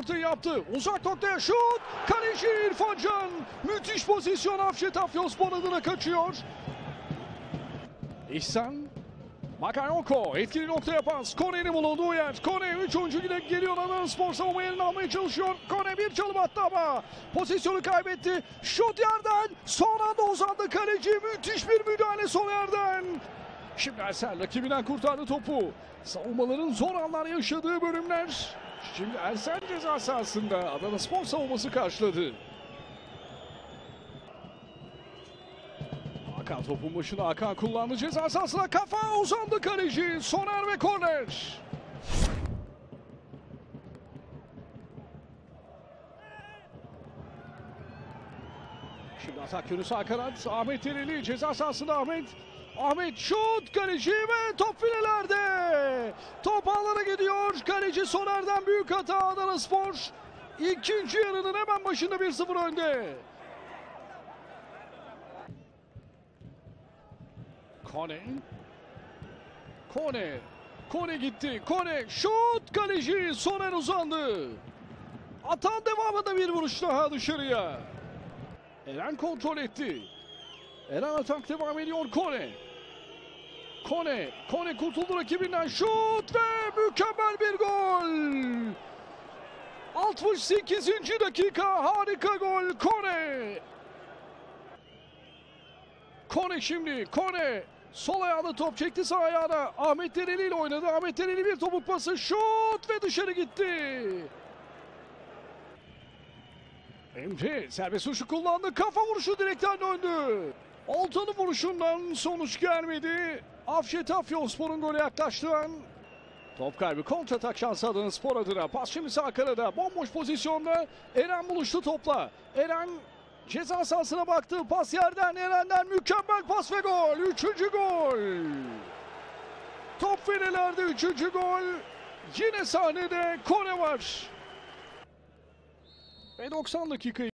Ortayı yaptı. Uzak noktaya şut. Kaleci İrfan Can. Müthiş pozisyon Afşet Afyonspor adına kaçıyor. İhsan. Bakayoko etkili noktaya pas. Kone'nin bulunduğu yer. Kone 3 oyuncu yine geliyor. Adana Spor savunma yerini almaya çalışıyor. Kone bir çalım attı ama pozisyonu kaybetti. Şut yerden. Son anda uzandı kaleci. Müthiş bir müdahale son yerden. Şimdi Ersel rakibinden kurtardı topu. Savunmaların zor anlar yaşadığı bölümler. Şimdi Ersel ceza sahasında Adana Spor savunması karşıladı. Hakan topun başına Hakan kullandı ceza sahasına kafa uzandı kaleci. Soner ve korner. Şimdi atak yönü sağ kanat. Ahmet Tereli ceza sahasında Ahmet. Ahmet şut kaleci ve top filelerde. Gidiyor. Kaleci Soner'den büyük hata Adana Spor. İkinci yarının hemen başında 1-0 önde. Kone. Kone. Kone gitti. Kone şut kaleci Soner uzandı. Atan devamında bir vuruş daha dışarıya. Eren kontrol etti. Eren atak devam ediyor Kone. Kone. Kone kurtuldu rakibinden şut ve mükemmel bir gol. 68. dakika harika gol Kone. Kone şimdi. Kone. Sol ayağına top çekti sağ ayağına. Ahmet Dereli ile oynadı. Ahmet Dereli bir topuk pası. Şut ve dışarı gitti. Emre serbest vuruşu kullandı. Kafa vuruşu direkten döndü. Oltanı vuruşundan sonuç gelmedi. Afşet Afyonspor'un golü yaklaştığı an Top kaybı kontratak şansı Adana Spor adına. Pas şimdi sağ. Bomboş pozisyonda Eren buluştu topla. Eren ceza sahasına baktı. Pas yerden Eren'den mükemmel pas ve gol. Üçüncü gol. Top filelerde üçüncü gol. Yine sahnede Kone var. Ve 90 dakikayı